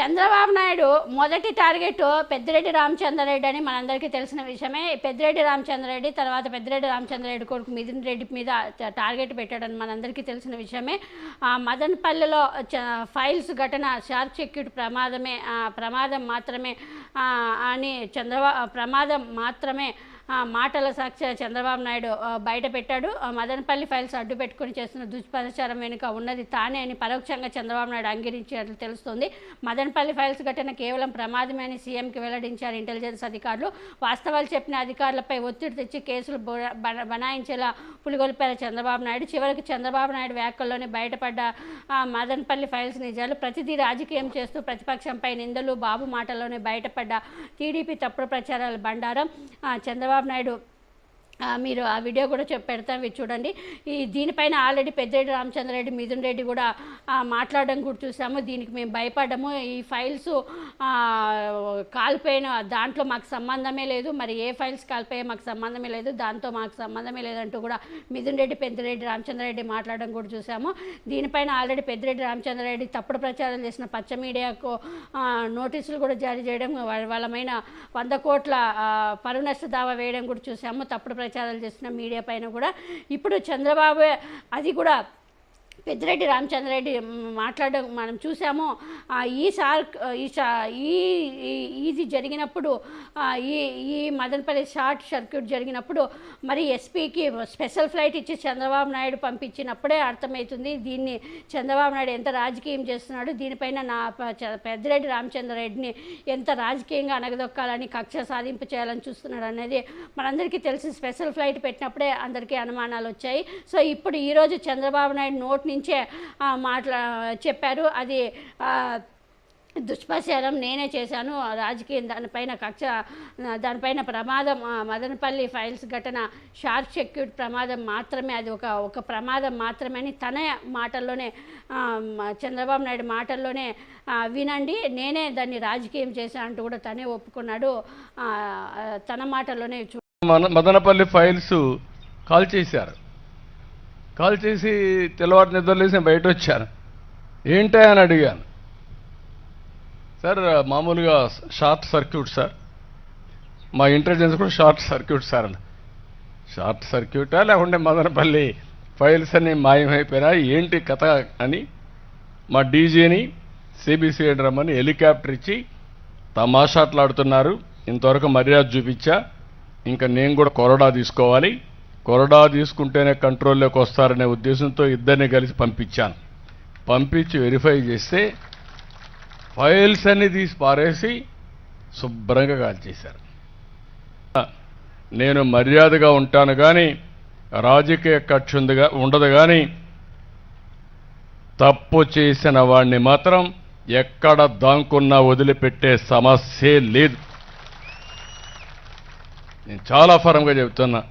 చంద్రబాబు నాయుడు మొదటి టార్గెట్ పెద్దిరెడ్డి రామచంద్రారెడ్డి అని మనందరికీ తెలిసిన విషయమే. పెద్దిరెడ్డి రామచంద్రారెడ్డి తర్వాత పెద్దిరెడ్డి రామచంద్రారెడ్డి కొడుకు మిథున్ రెడ్డి మీద టార్గెట్ పెట్టాడని మనందరికీ తెలిసిన విషయమే. ఆ, చ- ఫైల్స్ ఘటన షార్ప్ సర్క్యూట్ ప్రమాదమే ప్రమాదం మాత్రమే అని చంద్రబాబు ప్రమాదం మాత్రమే మాటల సాక్షి చంద్రబాబు నాయుడు బయట పెట్టాడు. మదనపల్లి ఫైల్స్ అడ్డు పెట్టుకుని చేస్తున్న దుష్ప్రచారం వెనుక ఉన్నది తానే అని పరోక్షంగా చంద్రబాబు నాయుడు అంగీకరించినట్లు తెలుస్తోంది. మదనపల్లి ఫైల్స్ ఘటన కేవలం ప్రమాదమే అని సీఎంకి వెల్లడించారు ఇంటెలిజెన్స్ అధికారులు. వాస్తవాలు చెప్పిన అధికారులపై ఒత్తిడి తెచ్చి కేసులు బనాయించేలా పులిగొల్పారు చంద్రబాబు నాయుడు. చివరికి చంద్రబాబు నాయుడు వ్యాఖ్యల్లోనే బయటపడ్డ మదనపల్లి ఫైల్స్ నిజాలు ప్రతిదీ రాజకీయం చేస్తూ ప్రతిపక్షంపై నిందలు బాబు మాటల్లోనే బయటపడ్డ టీడీపీ తప్పుడు ప్రచారాల బండారం. చంద్రబాబు నాయుడు ఆ, మీరు ఆ వీడియో కూడా చెప్ పెడతాం ఇవి చూడండి. ఈ దీనిపైన ఆల్రెడీ పెద్దిరెడ్డి రామచంద్రరెడ్డి మిథున్ రెడ్డి కూడా మాట్లాడడం కూడా చూసాము. దీనికి మేము భయపడ్డము ఈ ఫైల్స్ కాలిపోయిన దాంట్లో మాకు సంబంధమే లేదు. మరి ఏ ఫైల్స్ కాలిపోయా మాకు సంబంధమే లేదు. దాంతో మాకు సంబంధమే లేదంటూ కూడా మిథున్ రెడ్డి పెద్దిరెడ్డి రామచంద్రరెడ్డి మాట్లాడడం కూడా చూసాము. దీనిపైన ఆల్రెడీ పెద్దిరెడ్డి రామచంద్రరెడ్డి తప్పుడు ప్రచారం చేసిన పచ్చ మీడియాకు నోటీసులు కూడా జారీ చేయడం వాళ్ళ- వాళ్ళమైన వంద కోట్ల పరునష్ట దావా వేయడం కూడా చూసాము. తప్పుడు ప్రచారాలు చేస్తున్న మీడియా పైన కూడా. ఇప్పుడు చంద్రబాబు అది కూడా పెద్దిరెడ్డి రామచంద్రరెడ్డి మ్, మాట్లాడడం మనం చూసాము. ఈ సార్ ఈ సా- ఈ ఈ- ఇది జరిగినప్పుడు ఈ ఈ మదనపల్లి షార్ట్ సర్క్యూట్ జరిగినప్పుడు మరి ఎస్పీకి స్పెషల్ ఫ్లైట్ ఇచ్చి చంద్రబాబు నాయుడు పంపించినప్పుడే అర్థమవుతుంది దీన్ని చంద్రబాబు నాయుడు ఎంత రాజకీయం చేస్తున్నాడు దీనిపైన నా పెద్దిరెడ్డి రామచంద్రరెడ్డిని ఎంత రాజకీయంగా అనగదొక్కాలని కక్ష సాధింపు చేయాలని చూస్తున్నాడు అనేది మనందరికీ తెలిసి స్పెషల్ ఫ్లైట్ పెట్టినప్పుడే అందరికీ అనుమానాలు వచ్చాయి. సో ఇప్పుడు ఈరోజు చంద్రబాబు నాయుడు నోట్ నుంచే మాట్లా చెప్పారు. అది దుష్ప్రచారం నేనే చేశాను. రాజకీయం దానిపైన కక్ష దానిపైన ప్రమాదం మదనపల్లి ఫైల్స్ ఘటన షార్ప్ సర్క్యూట్ ప్రమాదం మాత్రమే అది ఒక ఒక ప్రమాదం మాత్రమే అని తన మాటల్లోనే చంద్రబాబు నాయుడు మాటల్లోనే వినండి. నేనే దాన్ని రాజకీయం చేశాను అంటూ కూడా తనే ఒప్పుకున్నాడు. తన మాటల్లోనే చూ మదనపల్లి ఫైల్స్ కాల్ చేశారు. కాల్ చేసి తెల్లవారు నిద్రలేసి బయట వచ్చాను ఏంటా అని అడిగాను. సార్ మామూలుగా షార్ట్ సర్క్యూట్ సార్. మా ఇంటెలిజెన్స్ కూడా షార్ట్ సర్క్యూట్ సార్ అని. షార్ట్ సర్క్యూటా లేకుంటే మదనపల్లి ఫైల్స్ అన్ని మాయమైపోయినా ఏంటి కథ అని మా డీజీని సిబిసి రమ్మని హెలికాప్టర్ ఇచ్చి తమాషాట్లాడుతున్నారు. ఇంతవరకు మర్యాద చూపించా. ఇంకా నేను కూడా కొరడా తీసుకోవాలి. కొరడా తీసుకుంటేనే కంట్రోల్లోకి వస్తారనే ఉద్దేశంతో ఇద్దరిని కలిసి పంపించాను. పంపించి వెరిఫై చేస్తే ఫైల్స్ అన్ని తీసి పారేసి శుభ్రంగా కాల్చేశారు. నేను మర్యాదగా ఉంటాను కానీ రాజకీయ కక్ష ఉందిగా ఉండదు కానీ తప్పు చేసిన వాడిని మాత్రం ఎక్కడ దాంకున్నా వదిలిపెట్టే సమస్యే లేదు. నేను చాలా ఫరంగా చెబుతున్నా.